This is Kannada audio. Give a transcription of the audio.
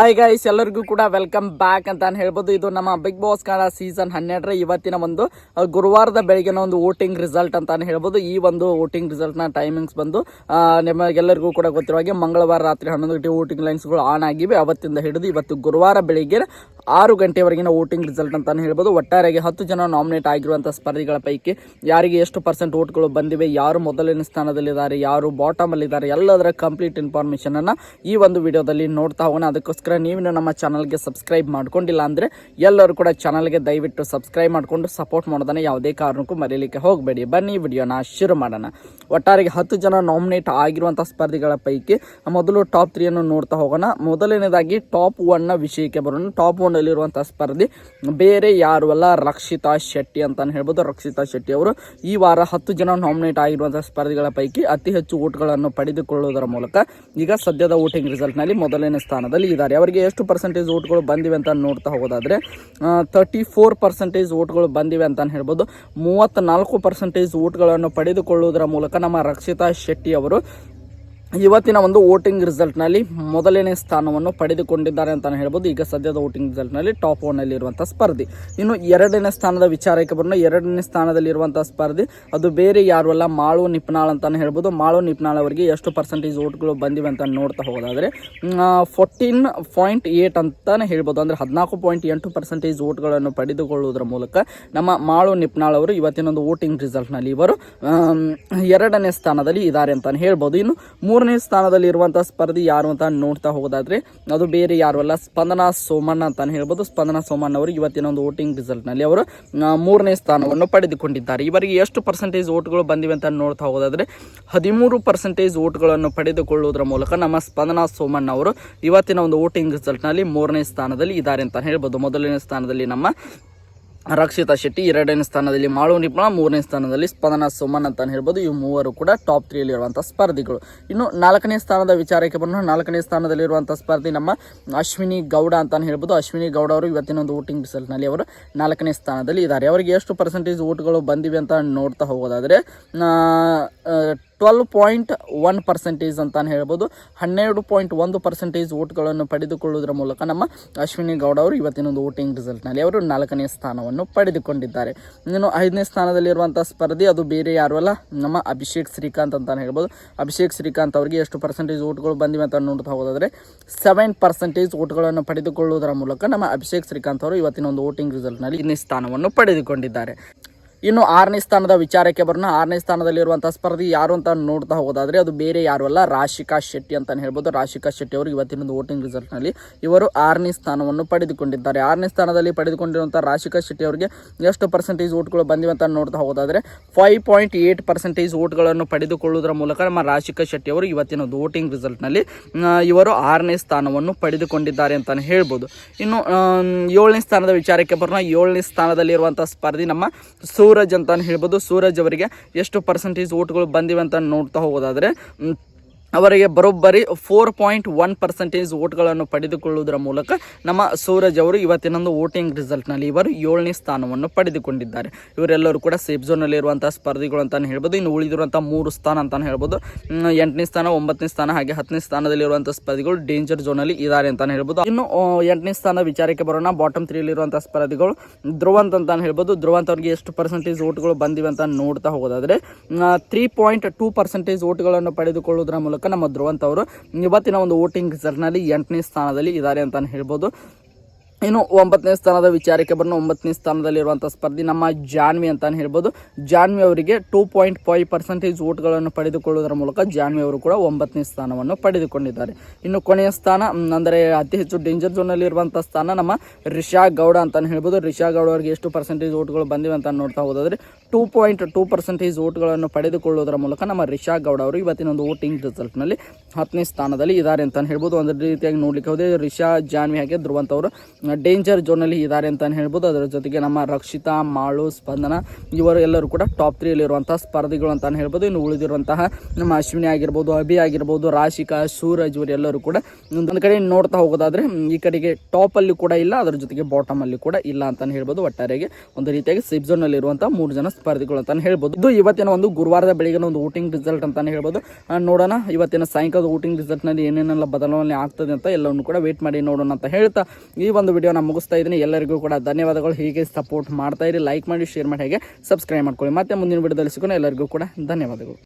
ಹಾಯ್ ಗೈಸ್ ಎಲ್ಲರಿಗೂ ಕೂಡ ವೆಲ್ಕಮ್ ಬ್ಯಾಕ್ ಅಂತ ಹೇಳ್ಬೋದು. ಇದು ನಮ್ಮ ಬಿಗ್ ಬಾಸ್ ಕನ್ನಡ ಸೀಸನ್ ಹನ್ನೆರಡರ ಇವತ್ತಿನ ಒಂದು ಗುರುವಾರದ ಬೆಳಗಿನ ಒಂದು ವೋಟಿಂಗ್ ರಿಸಲ್ಟ್ ಅಂತ ಹೇಳ್ಬೋದು. ಈ ಒಂದು ವೋಟಿಂಗ್ ರಿಸಲ್ಟ್ನ ಟೈಮಿಂಗ್ಸ್ ಬಂದು ನಿಮಗೆಲ್ಲರಿಗೂ ಕೂಡ ಗೊತ್ತಿರುವ ಹಾಗೆ ಮಂಗಳವಾರ ರಾತ್ರಿ ಹನ್ನೊಂದು ಗಂಟೆ ವೋಟಿಂಗ್ ಲೈನ್ಸ್ಗಳು ಆನ್ ಆಗಿವೆ. ಅವತ್ತಿಂದ ಹಿಡಿದು ಇವತ್ತು ಗುರುವಾರ ಬೆಳಿಗ್ಗೆ ಆರು ಗಂಟೆವರೆಗಿನ ವೋಟಿಂಗ್ ರಿಸಲ್ಟ್ ಅಂತಾನೆ ಹೇಳ್ಬೋದು. ಒಟ್ಟಾರೆಗೆ ಹತ್ತು ಜನ ನಾಮಿನೇಟ್ ಆಗಿರುವಂತಹ ಸ್ಪರ್ಧಿಗಳ ಪೈಕಿ ಯಾರಿಗೆ ಎಷ್ಟು ಪರ್ಸೆಂಟ್ ಓಟ್ಗಳು ಬಂದಿವೆ, ಯಾರು ಮೊದಲನೇ ಸ್ಥಾನದಲ್ಲಿದ್ದಾರೆ, ಯಾರು ಬಾಟಮ್ ಅಲ್ಲಿದ್ದಾರೆ ಎಲ್ಲದರ ಕಂಪ್ಲೀಟ್ ಇನ್ಫಾರ್ಮೇಶನ್ ಅನ್ನ ಈ ಒಂದು ವಿಡಿಯೋದಲ್ಲಿ ನೋಡ್ತಾ ಹೋಗೋಣ. ಅದಕ್ಕೋಸ್ಕರ ನೀವು ನಮ್ಮ ಚಾನಲ್ಗೆ ಸಬ್ಸ್ಕ್ರೈಬ್ ಮಾಡ್ಕೊಂಡಿಲ್ಲ ಅಂದ್ರೆ ಎಲ್ಲರೂ ಕೂಡ ಚಾನಲ್ಗೆ ದಯವಿಟ್ಟು ಸಬ್ಸ್ಕ್ರೈಬ್ ಮಾಡ್ಕೊಂಡು ಸಪೋರ್ಟ್ ಮಾಡೋದನ್ನ ಯಾವುದೇ ಕಾರಣಕ್ಕೂ ಮರೀಲಿಕ್ಕೆ ಹೋಗಬೇಡಿ. ಬನ್ನಿ ವಿಡಿಯೋನ ಶುರು ಮಾಡೋಣ. ಒಟ್ಟಾರೆಗೆ ಹತ್ತು ಜನ ನಾಮಿನೇಟ್ ಆಗಿರುವಂತಹ ಸ್ಪರ್ಧಿಗಳ ಪೈಕಿ ಮೊದಲು ಟಾಪ್ ತ್ರೀಯನ್ನು ನೋಡ್ತಾ ಹೋಗೋಣ. ಮೊದಲನೇದಾಗಿ ಟಾಪ್ ಒನ್ನ ವಿಷಯಕ್ಕೆ ಬರೋಣ. ಟಾಪ್ ಒನ್ ಅಲ್ಲಿರುವಂತಹ ಸ್ಪರ್ಧಿ ಬೇರೆ ಯಾರು ಅಲ್ಲ, ರಕ್ಷಿತಾ ಶೆಟ್ಟಿ ಅಂತಾನೆ ಹೇಳ್ಬೋದು. ರಕ್ಷಿತಾ ಶೆಟ್ಟಿ ಅವರು ಈ ವಾರ ಹತ್ತು ಜನ ನಾಮಿನೇಟ್ ಆಗಿರುವಂಥ ಸ್ಪರ್ಧಿಗಳ ಪೈಕಿ ಅತಿ ಹೆಚ್ಚು ಓಟ್ಗಳನ್ನು ಪಡೆದುಕೊಳ್ಳುವುದರ ಮೂಲಕ ಈಗ ಸದ್ಯದ ವೋಟಿಂಗ್ ರಿಸಲ್ಟ್ನಲ್ಲಿ ಮೊದಲನೇ ಸ್ಥಾನದಲ್ಲಿ ಇದ್ದಾರೆ. ಅವರಿಗೆ ಎಷ್ಟು ಪರ್ಸೆಂಟೇಜ್ ಓಟ್ಗಳು ಬಂದಿವೆ ಅಂತ ನೋಡ್ತಾ ಹೋಗೋದಾದ್ರೆ ತರ್ಟಿ ಫೋರ್ ಪರ್ಸೆಂಟೇಜ್ ಓಟ್ಗಳು ಬಂದಿವೆ ಅಂತ ಹೇಳ್ಬೋದು. ಮೂವತ್ತ್ನಾಲ್ಕು ಪರ್ಸೆಂಟೇಜ್ ಓಟ್ಗಳನ್ನು ಪಡೆದುಕೊಳ್ಳುವುದರ ಮೂಲಕ ನಮ್ಮ ರಕ್ಷಿತಾ ಶೆಟ್ಟಿ ಅವರು ಇವತ್ತಿನ ಒಂದು ವೋಟಿಂಗ್ ರಿಸಲ್ಟ್ನಲ್ಲಿ ಮೊದಲನೇ ಸ್ಥಾನವನ್ನು ಪಡೆದುಕೊಂಡಿದ್ದಾರೆ ಅಂತಲೇ ಹೇಳ್ಬೋದು. ಈಗ ಸದ್ಯದ ವೋಟಿಂಗ್ ರಿಸಲ್ಟ್ನಲ್ಲಿ ಟಾಪ್ ಒನ್ನಲ್ಲಿರುವಂಥ ಸ್ಪರ್ಧಿ. ಇನ್ನು ಎರಡನೇ ಸ್ಥಾನದ ವಿಚಾರಕ್ಕೆ ಬರೋಣ. ಎರಡನೇ ಸ್ಥಾನದಲ್ಲಿರುವಂಥ ಸ್ಪರ್ಧಿ, ಅದು ಬೇರೆ ಯಾರು ಅಲ್ಲ, ಮಾಳು ನಿಪ್ನಾಳ್ ಅಂತಲೇ ಹೇಳ್ಬೋದು. ಮಾಳು ನಿಪ್ನಾಳ್ ಅವರಿಗೆ ಎಷ್ಟು ಪರ್ಸೆಂಟೇಜ್ ವೋಟ್ಗಳು ಬಂದಿವೆ ಅಂತ ನೋಡ್ತಾ ಹೋಗೋದಾದರೆ ಫೋರ್ಟೀನ್ ಪಾಯಿಂಟ್ ಏಯ್ಟ್ ಅಂತಲೇ ಹೇಳ್ಬೋದು. ಅಂದರೆ ಹದಿನಾಲ್ಕು ಪಾಯಿಂಟ್ ಎಂಟು ಪರ್ಸೆಂಟೇಜ್ ವೋಟ್ಗಳನ್ನು ಪಡೆದುಕೊಳ್ಳುವುದರ ಮೂಲಕ ನಮ್ಮ ಮಾಳು ನಿಪ್ನಾಳ್ ಅವರು ಇವತ್ತಿನ ಒಂದು ವೋಟಿಂಗ್ ರಿಸಲ್ಟ್ನಲ್ಲಿ ಇವರು ಎರಡನೇ ಸ್ಥಾನದಲ್ಲಿ ಇದ್ದಾರೆ ಅಂತಲೇ ಹೇಳ್ಬೋದು. ಇನ್ನು ಮೂರನೇ ಸ್ಥಾನದಲ್ಲಿ ಇರುವಂತಹ ಸ್ಪರ್ಧಿ ಯಾರು ಅಂತ ನೋಡ್ತಾ ಹೋಗೋದಾದ್ರೆ, ಅದು ಬೇರೆ ಯಾರು ಅಲ್ಲ, ಸ್ಪಂದನಾ ಸೋಮಣ್ಣ ಅಂತ ಹೇಳ್ಬೋದು. ಸ್ಪಂದನಾ ಸೋಮಣ್ಣ ಅವರು ಇವತ್ತಿನ ಒಂದು ವೋಟಿಂಗ್ ರಿಸಲ್ಟ್ನಲ್ಲಿ ಅವರು ಮೂರನೇ ಸ್ಥಾನವನ್ನು ಪಡೆದುಕೊಂಡಿದ್ದಾರೆ. ಇವರಿಗೆ ಎಷ್ಟು ಪರ್ಸೆಂಟೇಜ್ ಓಟ್ಗಳು ಬಂದಿವೆ ಅಂತ ನೋಡ್ತಾ ಹೋಗೋದಾದ್ರೆ, ಹದಿಮೂರು ಪರ್ಸೆಂಟೇಜ್ ಓಟ್ಗಳನ್ನು ಪಡೆದುಕೊಳ್ಳುವುದರ ಮೂಲಕ ನಮ್ಮ ಸ್ಪಂದನಾ ಸೋಮಣ್ಣ ಅವರು ಇವತ್ತಿನ ಒಂದು ವೋಟಿಂಗ್ ರಿಸಲ್ಟ್ನಲ್ಲಿ ಮೂರನೇ ಸ್ಥಾನದಲ್ಲಿ ಇದ್ದಾರೆ ಅಂತ ಹೇಳ್ಬೋದು. ಮೊದಲನೇ ಸ್ಥಾನದಲ್ಲಿ ನಮ್ಮ ರಕ್ಷಿತಾ ಶೆಟ್ಟಿ ಎರಡನೇ ಸ್ಥಾನದಲ್ಲಿ ಮಾಳು ನಿಪುಣ ಮೂರನೇ ಸ್ಥಾನದಲ್ಲಿ ಸ್ಪಂದನ ಸುಮನ್ ಅಂತ ಹೇಳ್ಬೋದು. ಇವು ಮೂವರು ಕೂಡ ಟಾಪ್ ತ್ರೀಯಲ್ಲಿ ಇರುವಂಥ ಸ್ಪರ್ಧಿಗಳು. ಇನ್ನು ನಾಲ್ಕನೇ ಸ್ಥಾನದ ವಿಚಾರಕ್ಕೆ ಬಂದು ನಾಲ್ಕನೇ ಸ್ಥಾನದಲ್ಲಿರುವಂಥ ಸ್ಪರ್ಧಿ ನಮ್ಮ ಅಶ್ವಿನಿ ಗೌಡ ಅಂತ ಹೇಳ್ಬೋದು. ಅಶ್ವಿನಿ ಗೌಡ ಅವರು ಇವತ್ತಿನ ಒಂದು ವೋಟಿಂಗ್ ರಿಸಲ್ಟ್ನಲ್ಲಿ ಅವರು ನಾಲ್ಕನೇ ಸ್ಥಾನದಲ್ಲಿ ಇದ್ದಾರೆ. ಅವರಿಗೆ ಎಷ್ಟು ಪರ್ಸೆಂಟೇಜ್ ಓಟ್ಗಳು ಬಂದಿವೆ ಅಂತ ನೋಡ್ತಾ ಹೋಗೋದಾದರೆ ಟ್ವೆಲ್ ಪಾಯಿಂಟ್ ಒನ್ ಪರ್ಸೆಂಟೇಜ್ ಅಂತಾನೆ ಹೇಳ್ಬೋದು. ಹನ್ನೆರಡು ಪಾಯಿಂಟ್ ಒಂದು ಪರ್ಸೆಂಟೇಜ್ ಓಟ್ಗಳನ್ನು ಪಡೆದುಕೊಳ್ಳುವುದರ ಮೂಲಕ ನಮ್ಮ ಅಶ್ವಿನಿ ಗೌಡ ಅವರು ಇವತ್ತಿನ ಒಂದು ವೋಟಿಂಗ್ ರಿಸಲ್ಟ್ನಲ್ಲಿ ಅವರು ನಾಲ್ಕನೇ ಸ್ಥಾನವನ್ನು ಪಡೆದುಕೊಂಡಿದ್ದಾರೆ. ಇನ್ನು ಐದನೇ ಸ್ಥಾನದಲ್ಲಿರುವಂಥ ಸ್ಪರ್ಧಿ, ಅದು ಬೇರೆ ಯಾರು ಅಲ್ಲ, ನಮ್ಮ ಅಭಿಷೇಕ್ ಶ್ರೀಕಾಂತ್ ಅಂತಾನೆ ಹೇಳ್ಬೋದು. ಅಭಿಷೇಕ್ ಶ್ರೀಕಾಂತ್ ಅವರಿಗೆ ಎಷ್ಟು ಪರ್ಸೆಂಟೇಜ್ ಓಟ್ಗಳು ಬಂದಿವೆ ಅಂತ ನೋಡ್ತಾ ಹೋದರೆ ಸೆವೆನ್ ಪರ್ಸೆಂಟೇಜ್ ಓಟ್ಗಳನ್ನು ಪಡೆದುಕೊಳ್ಳುವುದರ ಮೂಲಕ ನಮ್ಮ ಅಭಿಷೇಕ್ ಶ್ರೀಕಾಂತ್ ಅವರು ಇವತ್ತಿನ ಒಂದು ವೋಟಿಂಗ್ ರಿಸಲ್ಟ್ನಲ್ಲಿ ಇನ್ನೇ ಸ್ಥಾನವನ್ನು ಪಡೆದುಕೊಂಡಿದ್ದಾರೆ. ಇನ್ನು ಆರನೇ ಸ್ಥಾನದ ವಿಚಾರಕ್ಕೆ ಬರೋಣ. ಆರನೇ ಸ್ಥಾನದಲ್ಲಿರುವಂಥ ಸ್ಪರ್ಧಿ ಯಾರು ಅಂತ ನೋಡ್ತಾ ಹೋಗೋದಾದ್ರೆ ಅದು ಬೇರೆ ಯಾರು ಅಲ್ಲ, ರಾಶಿಕಾ ಶೆಟ್ಟಿ ಅಂತಲೇ ಹೇಳ್ಬೋದು. ರಾಶಿಕಾ ಶೆಟ್ಟಿ ಅವರು ಇವತ್ತಿನ ವೋಟಿಂಗ್ ರಿಸಲ್ಟ್ನಲ್ಲಿ ಇವರು ಆರನೇ ಸ್ಥಾನವನ್ನು ಪಡೆದುಕೊಂಡಿದ್ದಾರೆ. ಆರನೇ ಸ್ಥಾನದಲ್ಲಿ ಪಡೆದುಕೊಂಡಿರುವಂಥ ರಾಶಿಕಾ ಶೆಟ್ಟಿ ಅವರಿಗೆ ಎಷ್ಟು ಪರ್ಸೆಂಟೇಜ್ ಓಟ್ಗಳು ಬಂದಿವೆ ಅಂತ ನೋಡ್ತಾ ಹೋಗೋದಾದ್ರೆ ಫೈವ್ ಪಾಯಿಂಟ್ ಏಯ್ಟ್ ಪರ್ಸೆಂಟೇಜ್ ಓಟ್ಗಳನ್ನು ಪಡೆದುಕೊಳ್ಳುವುದರ ಮೂಲಕ ನಮ್ಮ ರಾಶಿಕಾ ಶೆಟ್ಟಿ ಅವರು ಇವತ್ತಿನ ವೋಟಿಂಗ್ ರಿಸಲ್ಟ್ನಲ್ಲಿ ಇವರು ಆರನೇ ಸ್ಥಾನವನ್ನು ಪಡೆದುಕೊಂಡಿದ್ದಾರೆ ಅಂತಲೇ ಹೇಳ್ಬೋದು. ಇನ್ನು ಏಳನೇ ಸ್ಥಾನದ ವಿಚಾರಕ್ಕೆ ಬರೋಣ. ಏಳನೇ ಸ್ಥಾನದಲ್ಲಿರುವಂಥ ಸ್ಪರ್ಧಿ ನಮ್ಮ ಸೂರಜ್ ಅಂತಾನೆ ಹೇಳ್ಬೋದು. ಸೂರಜ್ ಅವರಿಗೆ ಎಷ್ಟು ಪರ್ಸೆಂಟೇಜ್ ಓಟ್ಗಳು ಬಂದಿವೆ ಅಂತ ನೋಡ್ತಾ ಹೋಗೋದಾದ್ರೆ ಅವರಿಗೆ ಬರೋಬ್ಬರಿ ಫೋರ್ ಪಾಯಿಂಟ್ ಒನ್ ಪರ್ಸೆಂಟೇಜ್ ಓಟ್ಗಳನ್ನು ಪಡೆದುಕೊಳ್ಳುವುದರ ಮೂಲಕ ನಮ್ಮ ಸೂರಜ್ ಅವರು ಇವತ್ತಿನೊಂದು ವೋಟಿಂಗ್ ರಿಸಲ್ಟ್ನಲ್ಲಿ ಇವರು ಏಳನೇ ಸ್ಥಾನವನ್ನು ಪಡೆದುಕೊಂಡಿದ್ದಾರೆ. ಇವರೆಲ್ಲರೂ ಕೂಡ ಸೇಫ್ ಝೋನಲ್ಲಿ ಇರುವಂತಹ ಸ್ಪರ್ಧಿಗಳು ಅಂತಲೇ ಹೇಳ್ಬೋದು, ಇನ್ನು ಉಳಿದಿರುವಂಥ ಮೂರು ಸ್ಥಾನ ಅಂತಲೇ ಹೇಳ್ಬೋದು. ಎಂಟನೇ ಸ್ಥಾನ, ಒಂಬತ್ತನೇ ಸ್ಥಾನ ಹಾಗೆ ಹತ್ತನೇ ಸ್ಥಾನದಲ್ಲಿರುವಂಥ ಸ್ಪರ್ಧಿಗಳು ಡೇಂಜರ್ ಝೋನಲ್ಲಿ ಇದ್ದಾರೆ ಅಂತಲೇ ಹೇಳ್ಬೋದು. ಇನ್ನು ಎಂಟನೇ ಸ್ಥಾನ ವಿಚಾರಕ್ಕೆ ಬರೋಣ. ಬಾಟಮ್ ತ್ರೀಲಿರುವಂಥ ಸ್ಪರ್ಧಿಗಳು, ಧ್ರುವಂತ್ ಅಂತಲೇ ಹೇಳ್ಬೋದು. ಧ್ರುವಂತ್ ಅವರಿಗೆ ಎಷ್ಟು ಪರ್ಸೆಂಟೇಜ್ ಓಟ್ಗಳು ಬಂದಿವೆ ಅಂತ ನೋಡ್ತಾ ಹೋಗೋದಾದರೆ ತ್ರೀ ಪಾಯಿಂಟ್ ಟೂ ಪರ್ಸೆಂಟೇಜ್ ಓಟ್ಗಳನ್ನು ಪಡೆದುಕೊಳ್ಳುವುದರ ಮೂಲಕ ನಮ್ಮ ಧ್ರುವಂತ್ ಅವರು ಇವತ್ತಿನ ಒಂದು ವೋಟಿಂಗ್ ರಿಸಲ್ಟ್ನಲ್ಲಿ ಎಂಟನೇ ಸ್ಥಾನದಲ್ಲಿ ಇದ್ದಾರೆ ಅಂತಾನೆ ಹೇಳ್ಬೋದು. ಇನ್ನು ಒಂಬತ್ತನೇ ಸ್ಥಾನದ ವಿಚಾರಕ್ಕೆ ಬಂದು ಒಂಬತ್ತನೇ ಸ್ಥಾನದಲ್ಲಿರುವಂಥ ಸ್ಪರ್ಧಿ ನಮ್ಮ ಜಾನ್ವಿ ಅಂತ ಹೇಳ್ಬೋದು. ಜಾನ್ವಿ ಅವರಿಗೆ ಟೂ ಪಾಯಿಂಟ್ ಫೈವ್ ಪರ್ಸೆಂಟೇಜ್ ಓಟ್ಗಳನ್ನು ಪಡೆದುಕೊಳ್ಳುವುದರ ಮೂಲಕ ಜಾನ್ವಿ ಅವರು ಕೂಡ ಒಂಬತ್ತನೇ ಸ್ಥಾನವನ್ನು ಪಡೆದುಕೊಂಡಿದ್ದಾರೆ. ಇನ್ನು ಕೊನೆಯ ಸ್ಥಾನ ಅಂದರೆ ಅತಿ ಹೆಚ್ಚು ಡೇಂಜರ್ ಝೋನಲ್ಲಿ ಇರುವಂಥ ಸ್ಥಾನ ನಮ್ಮ ರಿಷಾ ಗೌಡ ಅಂತ ಹೇಳ್ಬೋದು. ರಿಷಾ ಗೌಡ ಅವರಿಗೆ ಎಷ್ಟು ಪರ್ಸೆಂಟೇಜ್ ಓಟ್ಗಳು ಬಂದಿವೆ ಅಂತ ನೋಡ್ತಾ ಹೋದರೆ ಟೂ ಪಾಯಿಂಟ್ ಟೂ ಪರ್ಸೆಂಟೇಜ್ ಓಟ್ಗಳನ್ನು ಪಡೆದುಕೊಳ್ಳುವುದರ ಮೂಲಕ ನಮ್ಮ ರಿಷಾ ಗೌಡ ಅವರು ಇವತ್ತಿನ ಒಂದು ವೋಟಿಂಗ್ ರಿಸಲ್ಟ್ನಲ್ಲಿ ಹತ್ತನೇ ಸ್ಥಾನದಲ್ಲಿ ಇದ್ದಾರೆ ಅಂತ ಹೇಳ್ಬೋದು. ಒಂದು ರೀತಿಯಾಗಿ ನೋಡಲಿಕ್ಕೆ ಹೋದರೆ ರಿಷಾ ಜಾನ್ವಿ ಹಾಗೆ ಧ್ರುವಂತ್ ಅವರು ಡೇಂಜರ್ ಝೋನಲ್ಲಿ ಇದ್ದಾರೆ ಅಂತ ಹೇಳ್ಬೋದು. ಅದರ ಜೊತೆಗೆ ನಮ್ಮ ರಕ್ಷಿತಾ, ಮಾಳು, ಸ್ಪಂದನ ಇವರು ಎಲ್ಲರೂ ಕೂಡ ಟಾಪ್ ತ್ರೀಯಲ್ಲಿರುವಂಥ ಸ್ಪರ್ಧಿಗಳು ಅಂತ ಹೇಳ್ಬೋದು. ಇನ್ನು ಉಳಿದಿರುವಂತಹ ನಮ್ಮ ಅಶ್ವಿನಿ ಆಗಿರ್ಬೋದು, ಅಭಿ ಆಗಿರ್ಬೋದು, ರಾಶಿಕಾ, ಸೂರಜ್ ಇವರೆಲ್ಲರೂ ಕೂಡ ಒಂದು ಕಡೆ ನೋಡ್ತಾ ಹೋಗೋದಾದ್ರೆ ಈ ಕಡೆಗೆ ಟಾಪ್ ಅಲ್ಲಿ ಕೂಡ ಇಲ್ಲ, ಅದರ ಜೊತೆಗೆ ಬಾಟಮ್ ಅಲ್ಲಿ ಕೂಡ ಇಲ್ಲ ಅಂತ ಹೇಳ್ಬೋದು. ಒಟ್ಟಾರೆಗೆ ಒಂದು ರೀತಿಯಾಗಿ ಸೇಫ್ ಝೋನ್ ಅಲ್ಲಿ ಇರುವಂತಹ ಮೂರು ಜನ ಸ್ಪರ್ಧಿಗಳು ಅಂತ ಹೇಳ್ಬೋದು. ಇದು ಇವತ್ತಿನ ಒಂದು ಗುರುವಾರದ ಬೆಳಗಿನ ಒಂದು ವೋಟಿಂಗ್ ರಿಸಲ್ಟ್ ಅಂತಾನೆ ಹೇಳ್ಬೋದು. ನೋಡೋಣ, ಇವತ್ತಿನ ಸಾಯಂಕಾಲದ ವೋಟಿಂಗ್ ರಿಸಲ್ಟ್ನಲ್ಲಿ ಏನೇನೆಲ್ಲ ಬದಲಾವಣೆ ಆಗ್ತದೆ ಅಂತ ಎಲ್ಲವನ್ನು ಕೂಡ ವೇಟ್ ಮಾಡಿ ನೋಡೋಣ ಅಂತ ಹೇಳ್ತಾ ಈ ಒಂದು ವಿಡಿಯೋನ ಮುಗಿಸ್ತಾ ಇದ್ದೀನಿ. ಎಲ್ಲರಿಗೂ ಕೂಡ ಧನ್ಯವಾದಗಳು. ಹೀಗೆ ಸಪೋರ್ಟ್ ಮಾಡ್ತಾ ಇರಿ. ಲೈಕ್ ಮಾಡಿ ಶೇರ್ ಮಾಡಿ, ಹೇಗೆ ಸಬ್ಸ್ಕ್ರೈಬ್ ಮಾಡ್ಕೊಳ್ಳಿ. ಮತ್ತೆ ಮುಂದಿನ ವಿಡಿಯೋದಲ್ಲಿ ಸಿಗೋಣ. ಎಲ್ಲರಿಗೂ ಕೂಡ ಧನ್ಯವಾದಗಳು.